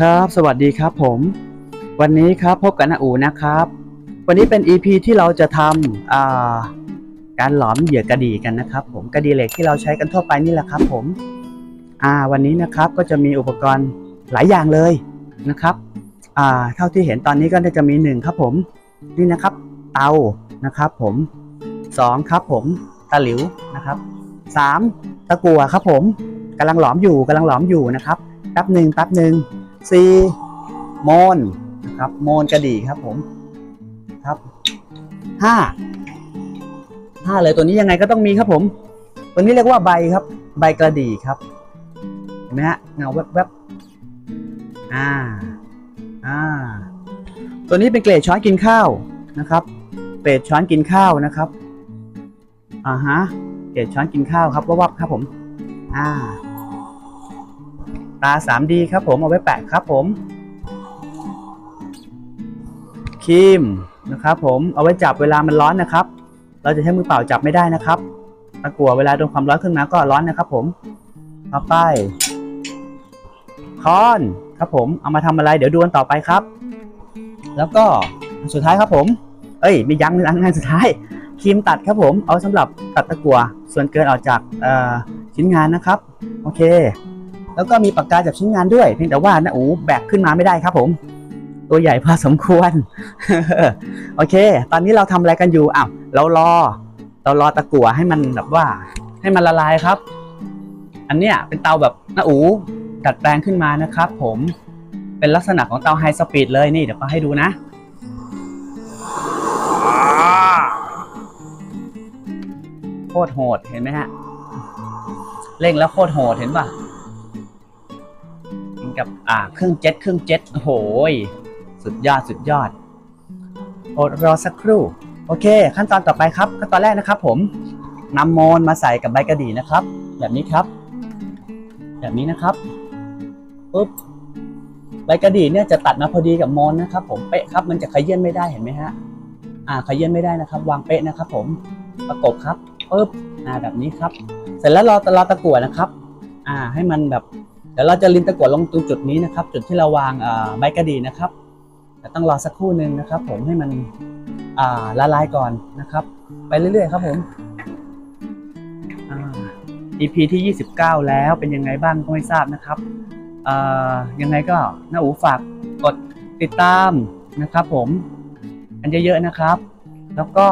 ครับ สวัสดีครับผม วันนี้ครับพบกับนาอูนะครับ วันนี้เป็น EP ที่เราจะทำาการหลอมเหยื่อกระดีกันนะครับ ผมกระดีเหล็กที่เราใช้กันทั่วไปนี่แหละครับ ผมวันนี้นะครับก็จะมีอุปกรณ์หลายอย่างเลยนะครับเท่าที่เห็นตอนนี้ก็จะมีหนึ่งครับผมนี่นะครับ เตานะครับ ผมสองครับ ผมตะหลิวนะครับสามตะกัวครับ ผมกำลังหลอมอยู่กำลังหลอมอยู่นะครับแป๊บหนึ่งแป๊บหนึ่ง สี่โมนนะครับโมนกระดี่ครับผมครับห้าห้าเลยตัวนี้ยังไงก็ต้องมีครับผม ตัวนี้เรียกว่าใบครับ ใบกระดี่ครับเห็นไหมฮะเงาแวบๆอ่าอ่าตัวนี้เป็นเกรดช้อนกินข้าวนะครับเกรดช้อนกินข้าวนะครับอ่าฮะเกรดช้อนกินข้าวครับวับๆครับผม อ่า ตา 3D ครับผมเอาไว้แปะครับผมครีมนะครับผมเอาไว้จับเวลามันร้อนนะครับ เราจะใช้มือเปล่าจับไม่ได้นะครับตะกั่วเวลาโดนความร้อนขึ้นมาก็ร้อนนะครับ ผมต่อไปคอนครับผมเอามาทำอะไรเดี๋ยวดูกันต่อไปครับ แล้วก็สุดท้ายครับผม เอ้ยมียังมีอันงานสุดท้ายครีมตัดครับผม เอาสำหรับตัดตะกั่วส่วนเกินออกจากชิ้นงานนะครับ โอเค แล้วก็มีปากกาจับชิ้นงานด้วยเพียงแต่ว่านะโอูแบกขึ้นมาไม่ได้ครับผม ตัวใหญ่พอสมควร โอเค ตอนนี้เราทำอะไรกันอยู่อ้าวเรารอ เรารอตะกั่วให้มันแบบว่า ให้มันละลายครับ อันเนี้ยเป็นเตาแบบนะอูดัดแปลงขึ้นมานะครับ ผมเป็นลักษณะของเตาไฮสปีดเลยนี่เดี๋ยวก็ให้ดูนะโคตรโหดเห็นไหมฮะเร่งแล้วโคตรโหดเห็นป่ะ กับอ่าเครื่องเจ็ตเครื่องเจ็ตโอ้โหยสุดยอดสุดยอดอดรอสักครู่ โอเค ขั้นตอนต่อไปครับ ขั้นตอนแรกนะครับ ผมนำโมนมาใส่กับใบกระดี่นะครับ แบบนี้ครับ แบบนี้นะครับปุ๊บใบกระดี่เนี่ยจะตัดมาพอดีกับโมนนะครับ ผมเป๊ะครับ มันจะขยื่นไม่ได้เห็นไหมฮะอ่าขยื่นไม่ได้นะครับ วางเป๊ะนะครับ ผมประกบครับปุ๊บอ่าแบบนี้ครับ เสร็จแล้วรอรอตะกั่วนะครับ อ่า ให้มันแบบ เดี๋ยวเราจะลินตะกั่วลงตรงจุดนี้นะครับ จุดที่เราวางใบกระดีนะครับแต่ต้องรอสักครู่หนึ่งนะครับ ผมให้มันละลายก่อนนะครับ ไปเรื่อยๆครับผมอ่า EP ที่ 29 แล้วเป็นยังไงบ้างก็ไม่ทราบนะครับยังไงก็น้าอูฝากกดติดตามนะครับผมกันเยอะๆนะครับ แล้วก็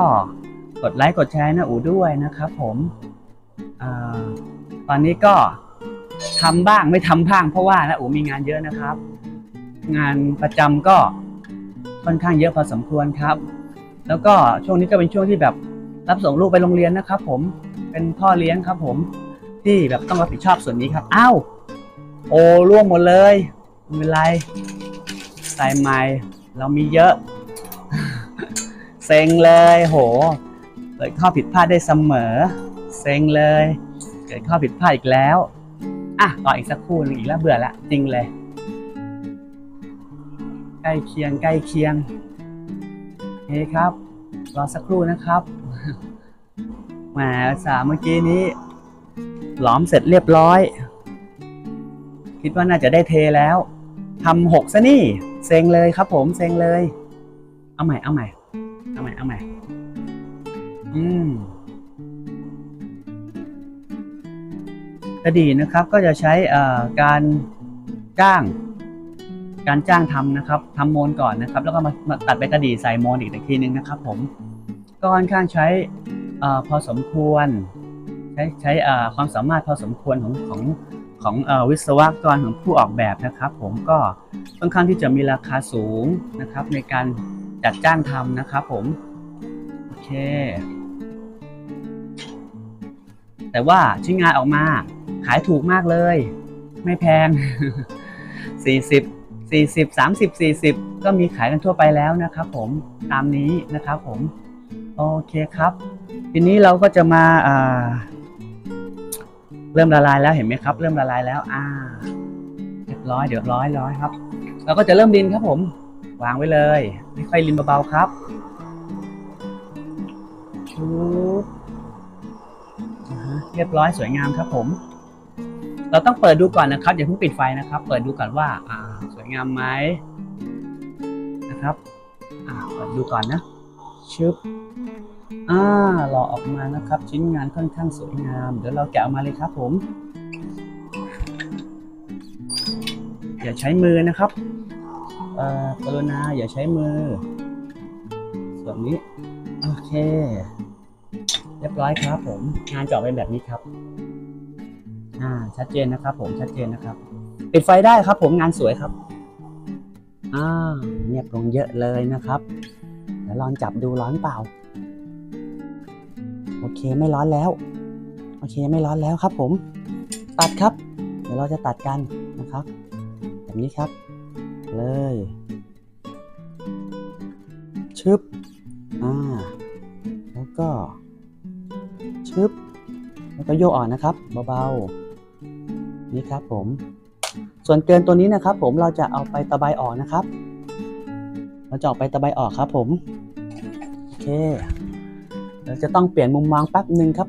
กดไลค์กดแชร์น้าอูด้วยนะครับผมอตอนนี้ก็ ทำบ้างไม่ทำบ้างเพราะว่านะโอ้มีงานเยอะนะครับ งานประจำก็ค่อนข้างเยอะพอสมควรครับ แล้วก็ช่วงนี้ก็เป็นช่วงที่แบบรับส่งลูกไปโรงเรียนนะครับ ผมเป็นพ่อเลี้ยงครับ ผมที่แบบต้องรับผิดชอบส่วนนี้ครับอ้าวโอ้ร่วงหมดเลยไม่เป็นไรใส่ใหม่เรามีเยอะเซ็งเลยโหเกิดข้อผิดพลาดได้เสมอ เซ็งเลย เกิดข้อผิดพลาดอีกแล้ว อะต่ออีกสักครู่หนึงอีกแล้วเบื่อละจริงเลย ใกล้เคียงใกล้เคียงโอเคครับรอสักครู่นะครับแหมสาเมื่อกี้นี้ หลอมเสร็จเรียบร้อย คิดว่าน่าจะได้เทแล้วทำหกซะนี่เซ็งเลยครับ ผมเซ็งเลย เอาใหม่เอาใหม่เอาใหม่เอาใหม่อืม กระดีนะครับก็จะใช้การจ้าง การจ้างทำนะครับทำโมนก่อนนะครับ แล้วก็มามาตัดใบกระดี่ใส่โมนอีกทีนึงนะครับ ผมก็ค่อนข้างใช้อพอสมควร ใช้ใช้ความสามารถพอสมควรของของของอวิศวกรของผู้ออกแบบนะครับ ผมก็ค่อนข้างที่จะมีราคาสูงนะครับ ในการจัดจ้างทำนะครับ ผมโอเค แต่ว่าชิ้นงานออกมาขายถูกมากเลย ไม่แพง 40 40 30 40 ก็มีขายกันทั่วไปแล้วนะครับผมตามนี้นะครับผม โอเคครับ ทีนี้เราก็จะมาาเริ่มละลายแล้วเห็นไหมครับ เริ่มละลายแล้ว อ่าเรียบร้อยเดี๋ยวร้อยร้อยครับเราก็จะเริ่มลินครับผม วางไว้เลยค่อยๆลินเบาๆครับชุบ เรียบร้อยสวยงามครับผม เราต้องเปิดดูก่อนนะครับอย่าเพิ่งปิดไฟนะครับ เปิดดูก่อนว่าอ่าสวยงามไหมนะครับอ่าเปิดดูก่อนนะชึบอ่าหล่อออกมานะครับ ชิ้นงานค่อนข้างสวยงาม เดี๋ยวเราแกะออกมาเลยครับผมอย่าใช้มือนะครับเอ่อกรุณาอย่าใช้มือ ส่วนนี้ โอเค เรียบร้อยครับ ผมงานจะออกเป็นแบบนี้ครับ อ่า ชัดเจนนะครับผมชัดเจนนะครับ ปิดไฟได้ครับ ผมงานสวยครับอ่าเงียบลงเยอะเลยนะครับเดี๋ยวลองจับดูร้อนเปล่า โอเคไม่ร้อนแล้ว โอเคไม่ร้อนแล้วครับผม ตัดครับ เดี๋ยวเราจะตัดกันนะครับ แบบนี้ครับ เลยชึบอ่าแล้วก็ ชึบแล้วก็โยกออกนะครับเบาๆนี่ครับผม ส่วนเกินตัวนี้นะครับ ผมเราจะเอาไปตะไบออกนะครับ เราจะออกไปตะไบออกครับ ผมโอเค เราจะต้องเปลี่ยนมุมมองแป๊บหนึ่งครับ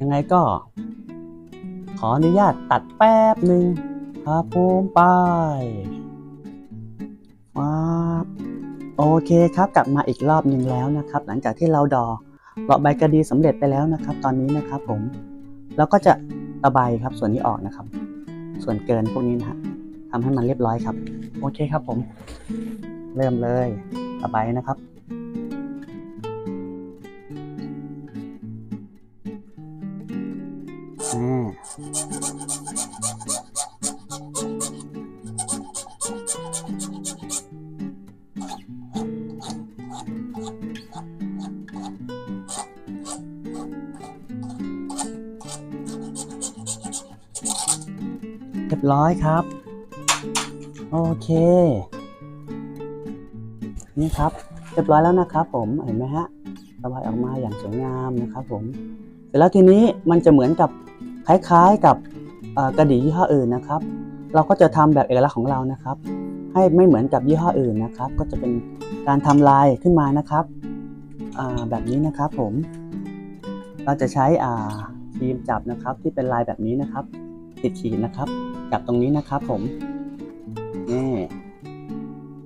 ยังไงก็ ขออนุญาตตัดแป๊บหนึ่งครับผมไปว้าโอเคครับกลับมาอีกรอบหนึ่งแล้วนะครับ หลังจากที่เราดอ เลาะใบกระดีสำเร็จไปแล้วนะครับ ตอนนี้นะครับผมแล้วก็จะตะไบครับส่วนนี้ออกนะครับ ส่วนเกินพวกนี้นะฮะทำให้มันเรียบร้อยครับ โอเคครับผม เริ่มเลยตะไบนะครับอ่า เรียบร้อยครับ โอเค นี่ครับ เรียบร้อยแล้วนะครับ ผมเห็นไหมฮะระบายออกมาอย่างสวยงามนะครับ ผม เสร็จแล้วทีนี้มันจะเหมือนกับคล้ายๆกับกระดี่ยี่ห้ออื่นนะครับ เราก็จะทำแบบเอกลักษณ์ของเรานะครับ ให้ไม่เหมือนกับยี่ห้ออื่นนะครับ ก็จะเป็นการทำลายขึ้นมานะครับแบบนี้นะครับผม เราจะใช้ทีมจับนะครับที่เป็นลายแบบนี้นะครับติดขีดนะครับ จับตรงนี้นะครับผมนี่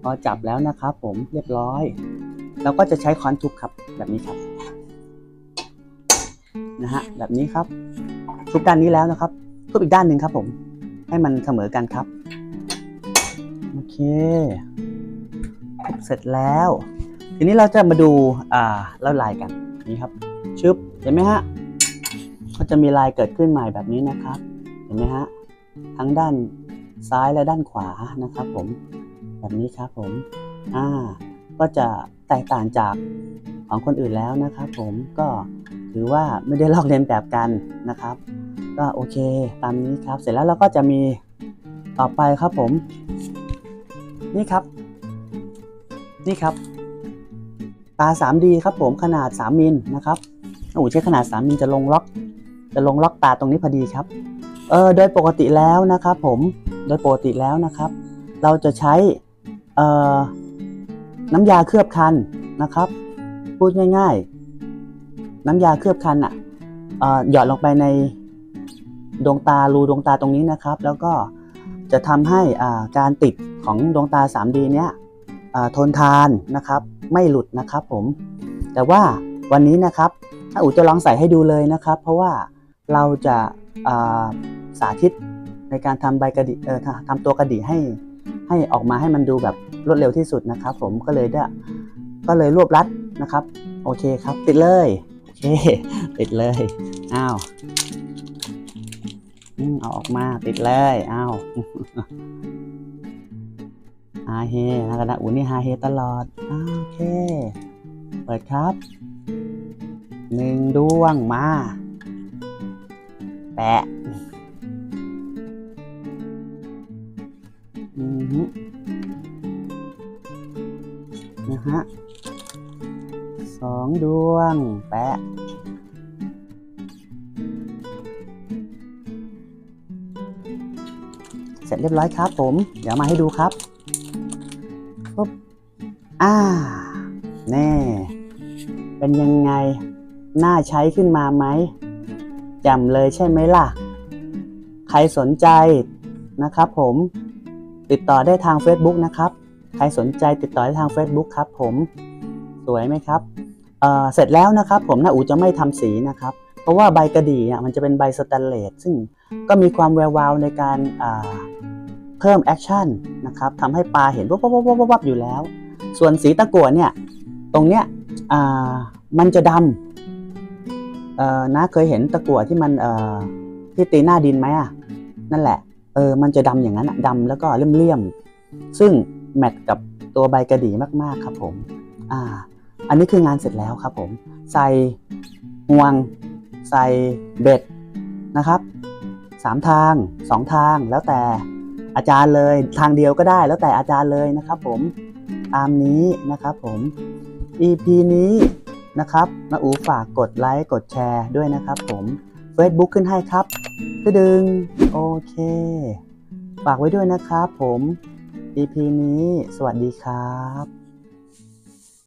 พอจับแล้วนะครับผมเรียบร้อยเราก็จะใช้ค้อนทุบครับแบบนี้ครับนะฮะแบบนี้ครับ ทุบด้านนี้แล้วนะครับ ทุบอีกด้านหนึ่งครับ ผม ให้มันเสมอกันครับโอเคทุบเสร็จแล้ว ทีนี้เราจะมาดูอ่าแล้วลายกันนี่ครับชึบเห็นไหมฮะก็จะมีลายเกิดขึ้นใหม่แบบนี้นะครับ เห็นไหมฮะ ทั้งด้านซ้ายและด้านขวานะครับผมแบบนี้ครับผมอ่าก็จะแตกต่างจากของคนอื่นแล้วนะครับผมก็ถือว่าไม่ได้ลอกเลียนแบบกันนะครับ ก็โอเคตามนี้ครับ เสร็จแล้วเราก็จะมีต่อไปครับผม นี่ครับ นี่ครับ ตา 3D ครับผมขนาด 3มิลนะครับโอ้ใช้ขนาด 3มิลจะลงล็อก จะลงล็อกตาตรงนี้พอดีครับ เออโดยปกติแล้วนะครับผมโดยปกติแล้วนะครับ เราจะใช้เอ่อน้ำยาเคลือบคันนะครับ พูดง่ายๆ น้ำยาเคลือบคันอะเออหยอดลงไปในดวงตารูดวงตาตรงนี้นะครับ แล้วก็จะทำให้อ่าการติดของดวงตา 3D เนี้ยทนทานนะครับ ไม่หลุดนะครับผม แต่ว่าวันนี้นะครับถ้าอู๋จะลองใส่ให้ดูเลยนะครับ เพราะว่าเราจะา สาธิตในการทำใบกระดิเอ่อทำตัวกระดิให้ให้ออกมาให้มันดูแบบรวดเร็วที่สุดนะครับ ผมก็เลยได้ก็เลยรวบรัดนะครับ โอเคครับ ติดเลยโอเคติดเลยอ้าวเอาออกมาติดเลยอ้าวฮาเฮนะกระดาอุ่นนี่ฮาเฮตลอดอโอเค เปิดครับ หนึ่งดวงมา แปะ ฮึนะฮะสองดวง แปะเสร็จเรียบร้อยครับผม เดี๋ยวมาให้ดูครับปุ๊บอ่า แน่ เป็นยังไง น่าใช้ขึ้นมาไหมจ่มเลยใช่ไหมล่ะ ใครสนใจนะครับผม ติดต่อได้ทาง Facebook นะครับ ใครสนใจติดต่อได้ทาง Facebook ครับ ผมสวยไหมครับเเสร็จแล้วนะครับ ผมหน้าอูจะไม่ทำสีนะครับ เพราะว่าใบกระดี่เนี่ยมันจะเป็นใบสแตนเลสซึ่งก็มีความแวววาวในการอ่าเพิ่มแอคชั่นนะครับทำให้ปลาเห็นวับวับวับวับอยู่แล้ว ส่วนสีตะกั่วเนี่ยตรงเนี้ยมันจะดำนะเคยเห็นตะกั่วที่มันที่ตีหน้าดินไหมอะนั่นแหละ เออมันจะดำอย่างนั้นอะดำแล้วก็เลี่ยมๆซึ่งแมทกับตัวใบกระดี่มากๆครับผมอ่า อันนี้คืองานเสร็จแล้วครับผม ใส่ห่วง ใส่เบ็ดนะครับสามทางสองทางแล้วแต่อาจารย์เลยทางเดียวก็ได้แล้วแต่อาจารย์เลยนะครับผมตามนี้นะครับผม EP นี้นะครับนาอูฝากกดไลค์กดแชร์ด้วยนะครับผม Facebook ขึ้นให้ครับกดึงโอเค ฝากไว้ด้วยนะครับผม EP นี้สวัสดีครับ